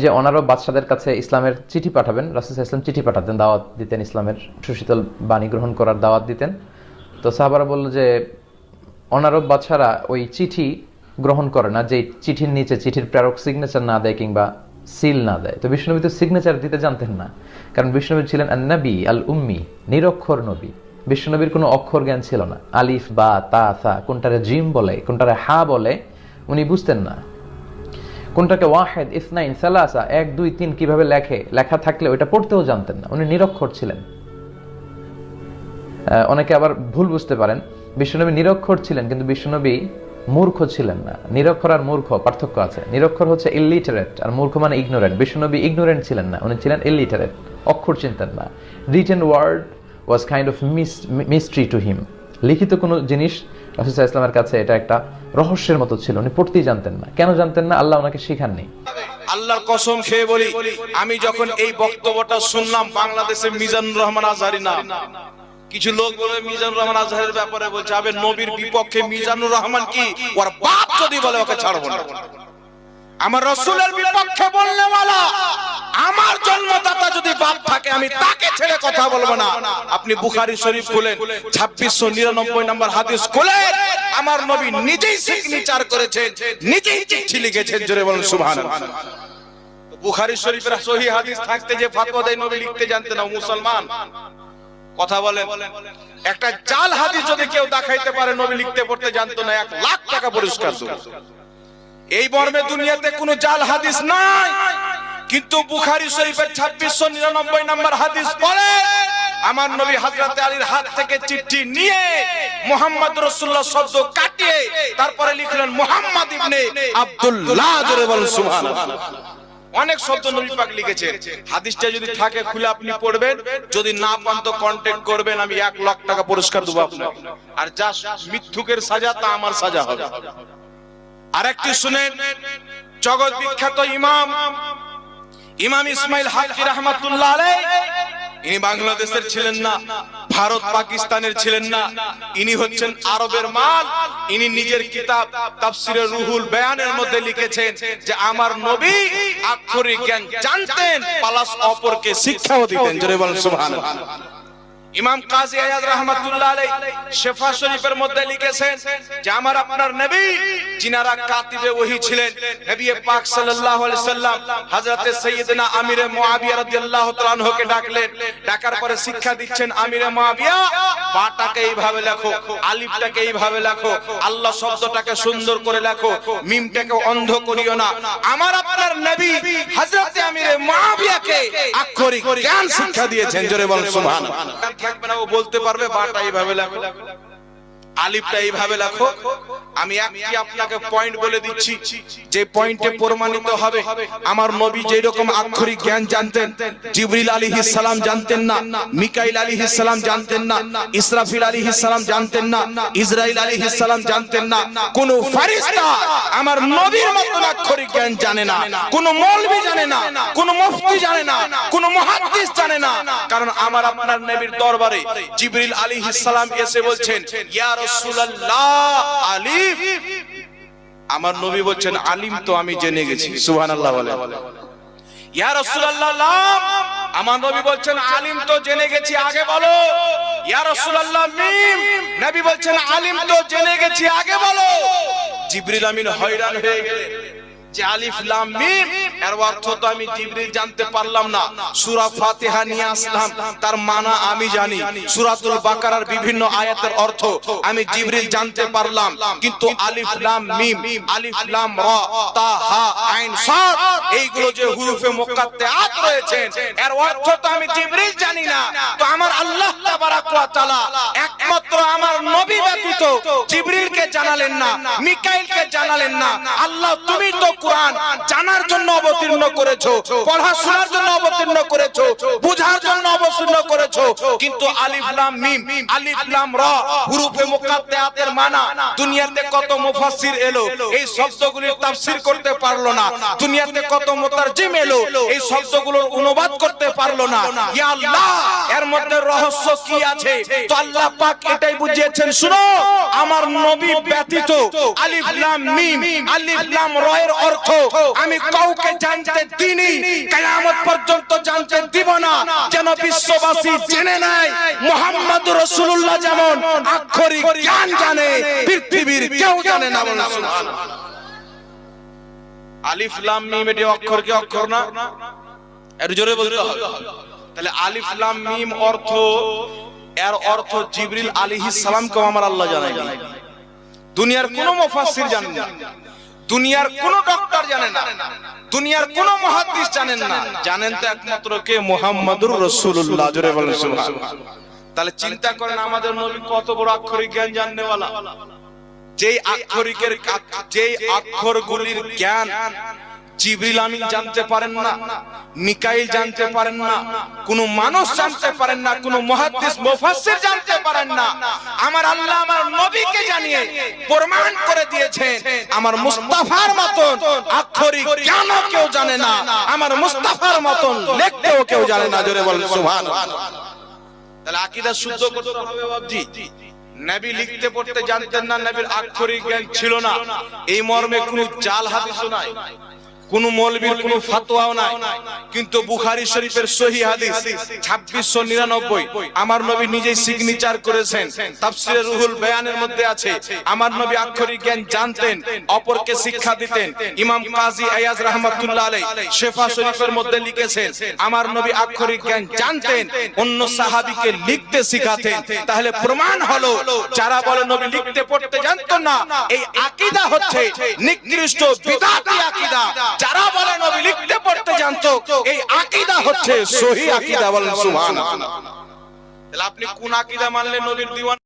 যে অনারব বাদশাদের কাছে ইসলামের চিঠি পাঠাবেন, রাসুল ইসলাম চিঠি পাঠাতেন, দাওয়াত দিতেন ইসলামের সুশীতল বাণী গ্রহণ করার দাওয়াত দিতেন। তো সাহাবারা বলল যে অনারব বাদশারা ওই চিঠি গ্রহণ করে না যে চিঠির নিচে চিঠির প্রেরক সিগনেচার না দেয় কিংবা সিল না দেয়। তো বিষ্ণুনবী তো সিগনেচার দিতে জানতেন না, কারণ বিষ্ণুনবী ছিলেন নবী আল উম্মি নিরক্ষর নবী। বিষ্ণুনবীর কোনো অক্ষর জ্ঞান ছিল না। আলিফ, বা, তা থা কোনটারে জিম বলে, কোনটারে হা বলে, উনি বুঝতেন না। কোনটাকে ওয়াহেদ, ইসনাইন, সালাসা, এক, দুই, তিন কীভাবে লেখে? লেখা থাকলে ওইটা পড়তেও জানতেন না, উনি নিরক্ষর ছিলেন। অনেকে আবার ভুল বুঝতে পারেন, বিশ্বনবী নিরক্ষর ছিলেন, কিন্তু বিশ্বনবী মূর্খ ছিলেন না। নিরক্ষর আর মূর্খ, পার্থক্য আছে। নিরক্ষর হচ্ছে ইলিটারেট আর মূর্খ মানে ইগনোরেন্ট বিশ্বনবী ইগনোরেন্ট ছিলেন না, উনি ছিলেন ইলিটারেট অক্ষর চিনতেন না। Written word was kind of miss mystery to him লিখিত কোনো জিনিস রাসুল ইসলামের কাছে এটা একটা রহস্যের মতো ছিল, উনি পড়তেই জানতেন না। কেন জানতেন না? আল্লাহ ওনাকে শিখাননি। আল্লাহর কসম খেয়ে বলি, আমি যখন এই বক্তব্যটা শুনলাম বাংলাদেশে মিজানুর রহমান আজহারি না, কিছু লোক বলে মিজানুর রহমান আজহারের ব্যাপারে বলছে, আবে নবীর বিপক্ষে মিজানুর রহমান কি? ওর বাপ যদি বলে ওকে ছাড়বো না। আমার রসুলের বিপক্ষে বললে বলা আমার জন্মদাতা যদি বাপ থাকে আমি তাকে ছেড়ে কথা বলব না। আপনি বুখারী শরীফ খুলেন ছাব্বিশশো নিরানব্বই নম্বর হাদিস খুলেন। আমার নবী নিজেই সিগনেচার করেছেন নিজেই চিঠি লিখেছেন জোরে বলুন সুবহানাল্লাহ। বুখারী শরীফের সহি হাদিস থাকতে যে ফাতোয়া দেয় নবী লিখতে জানতেন না মুসলমান। কথা বলেন একটা জাল হাদিস যদি কেউ দেখাইতে পারে নবী লিখতে পড়তে জানতো না এক লাখ টাকা পুরস্কার দেবো। এই মর্মে দুনিয়াতে কোনো জাল হাদিস নাই। কিন্তু বুখারী শরীফের ছাব্বিশশো নিরানব্বই নম্বর হাদিস পড়ে আমার নবী হাজরাতে আলীর হাত থেকে চিঠি নিয়ে মোহাম্মদ রসুল্লাহ শব্দ কাটিয়ে তারপরে লিখলেন, মোহাম্মদ ইবনে আব্দুল্লাহ জোরে অনেক শব্দ নবী পাক লিখেছেন। হাদিসটা যদি থাকে, খুলে আপনি পড়বেন। যদি না পান তো কন্টাক্ট করবেন, আমি এক লাখ টাকা পুরস্কার দেবো আপনাকে। আর যা মিথ্যুকের সাজা, তা আমার সাজা হবে। আরেকটি শুনেন, জগৎ বিখ্যাত ইমাম ইমাম ইসমাইল হাকি রহমাতুল্লাহ আলাই ইনি বাংলাদেশের ছিলেন না, ভারত পাকিস্তানের ছিলেন না, ইনি হচ্ছেন আরবের মাল, ইনি নিজের কিতাব তাফসিরে রুহুল বয়ানের মধ্যে লিখেছেন যে, আমার নবী আক্ষরিক জ্ঞান জানতেন, পালাস অপরকে শিক্ষাও দিতেন। জোরে বলেন সুবহানাল্লাহ। ইমাম কাজী আয়াদ রহমাতুল্লাহ আলাই শেফা শরীফের মধ্যে লিখেছেন যে আমার আপনার নবী যিনারা কাতিবে ওহি ছিলেন, নবী পাক সাল্লাল্লাহু আলাইহি সাল্লাম হযরতে সাইয়েদনা আমিরে মুআবিয়া রাদিয়াল্লাহু তাআলা আনহুকে ডাকলেন। ডাকার পরে শিক্ষা দিচ্ছেন, আমিরে মুআবিয়া বাটাকে এইভাবে লেখো আলিফটাকে এইভাবে লেখো, আল্লাহ শব্দটাকে সুন্দর করে লেখো মিমটাকে অন্ধ করিও না। আমার আপনার নবী হযরতে আমিরে মুআবিয়াকে আক্ষরিক জ্ঞান শিক্ষা দিয়েছেন। জোরে বলেন, সুবহানাল্লাহ। থাকবে না, ও বলতে পারবে, বাটা এইভাবে লেখো। আলিফটা এইভাবে লেখো। আমি একটি আপনাকে পয়েন্ট বলে দিচ্ছি, যে পয়েন্টে প্রমাণিত হবে। আমার নবী যেই রকম আক্ষরিক জ্ঞান জানতেন, জিবরিল আলাইহিস সালাম জানতেন না, মিকাইল আলাইহিস সালাম জানতেন না, ইসরাফিল আলাইহিস সালাম জানতেন না, ইসরাইল আলাইহিস সালাম জানতেন না। কোন ফেরেশতা আমার নবীর মতন আক্ষরিক জ্ঞান জানে না, কোন মৌলভী জানে না, কোন মুফতি জানে না, কোন মুহাদ্দিস জানে না। কারণ আমার আপনার নবীর দরবারে জিবরিল আলাইহিস সালাম এসে বলছেন, ইয়া আমার নবী বলছেন, আলিম তো আমি জেনে গেছি, সুবহানাল্লাহ বলে। ইয়া আমার নবী বলছেন, আলিম তো জেনে গেছি, আগে বলো। ইয়া মিম নবী বলছেন, আলিম তো জেনে গেছি, আগে বলো। জিবরিল আমিন হয়রান হয়ে গেলেন। যে আলিফ লাম মিম এর অর্থ তো আমি জিবরিল জানতে পারলাম না। সূরা ফাতিহা নিয়ে আসলাম। তার মানা আমি জানি। সূরাতুল বাকারার বিভিন্ন আয়াতের অর্থ আমি জিবরিল জানতে পারলাম। কিন্তু আলিফ, লাম, মিম, আলিফ, লাম, রা, তা, হা, আইন সাদ এইগুলো যে হুরুফে মুকাত্তাআত রয়েছেন এর অর্থ তো আমি জিবরিল জানি না। তো আমার আল্লাহ তাবারাক ওয়া তাআলা একমাত্র আমার নবী ব্যতীত জিবরিলকে জানালেন না, মিকাইলকে জানালেন না। আল্লাহ তুমি তো কোরআন জানার জন্য অবতীর্ণ করেছ, পড়াশোনার জন্য অবতীর্ণ করেছ, বোঝার জন্য অবতীর্ণ করেছ, কিন্তু আলিফ লাম মিম, আলিফ লাম রা, হুরুফে মুকাত্তায়াতের মানা, দুনিয়াতে কত মুফাসসির এলো, এই শব্দগুলির তাফসীর করতে পারল না, দুনিয়াতে কত মুতারজিম এলো, এই শব্দগুলোর অনুবাদ করতে পারল না, ইয়া আল্লাহ, এর মধ্যে রহস্য কি আছে? তো আল্লাহ পাক এটাই বুঝিয়েছেন, শুনো, আমার নবী ব্যতীত আলিফ লাম মিম, আলিফ লাম রা এর অর্থ, আমি কাউকে জানতে দিইনি কিয়ামত পর্যন্ত জানতে দিব না। যেন বিশ্ববাসী জেনে নেয়, মোহাম্মদ রাসূলুল্লাহ যেমন আক্ষরিক জ্ঞান জানে, পৃথিবীর কেউ জানে না সুবহানাল্লাহ। আলিফ, লাম, মিম এটি অক্ষর কি অক্ষর না? এর জোরে বলতে হবে। তাহলে আলিফ, লাম, মিম অর্থ, এর অর্থ জিবরিল আলাইহিস সালামকে আমার আল্লাহ জানাই দুনিয়ার কোন মুফাসসির জানেন না। দুনিয়ার কোন ডক্টর জানেন না। দুনিয়ার কোন মহাদিস জানেন না। জানেন তো একমাত্র কে? মোহাম্মদুর রসুল্লাহ জোরে বলেন তাহলে চিন্তা করেন আমাদের নবী কত বড় আক্ষরিক জ্ঞান জাননেওয়ালা। যেই আক্ষরিকের যেই আক্ষরগুলির জ্ঞান জিবরিল আমিন জানতে পারেন না, মিকাইল জানতে পারেন না, কোন মানুষ জানতে পারেন না, কোন মুহাদ্দিস, মুফাসসির জানতে পারেন না। আমার আল্লাহ আমার নবীকে জানিয়ে প্রমাণ করে দিয়েছেন, আমার মুস্তাফার মতন আক্ষরিক জ্ঞানও কেউ জানে না, আমার মুস্তাফার মতন লিখতেও কেউ জানে না, জোরে বলেন, সুবহানাল্লাহ। তাহলে আকীদা শুদ্ধ করতে হবে বাবজি নবী লিখতে পড়তে জানতেন না, নবীর আক্ষরিক জ্ঞান ছিল না। এই মর্মে কোনো জাল হাদিসও নাই। কোন মৌলবীর কোন ফতোয়াও নাই। কিন্তু বুখারী শরীফের সহি হাদিস 2699 আমার নবী নিজেই সিগনেচার করেছেন। তাফসিরে রুহুল বয়ানের মধ্যে আছে। আমার নবী আক্ষরিক জ্ঞান জানতেন অপরকে শিক্ষা দিতেন। ইমাম কাজী আয়াজ রাহমাতুল্লাহ আলাইহি শেফা শরীফের মধ্যে লিখেছেন আমার নবী আক্ষরিক জ্ঞান জানতেন অন্য সাহাবীকে লিখতে শিখাতেন। তাহলে প্রমাণ হলো যারা বলে নবী লিখতে পড়তে জানতো না এই আকীদা হচ্ছে নিকৃষ্ট বিদাতি আকীদা যারা বলে নবী লিখতে পড়তে জানতো, এই আকীদা হচ্ছে সহি আকীদা বলেন সুবহানাল্লাহ। তাহলে আপনি কোন আকীদা মানলে নবীর দিওয়ান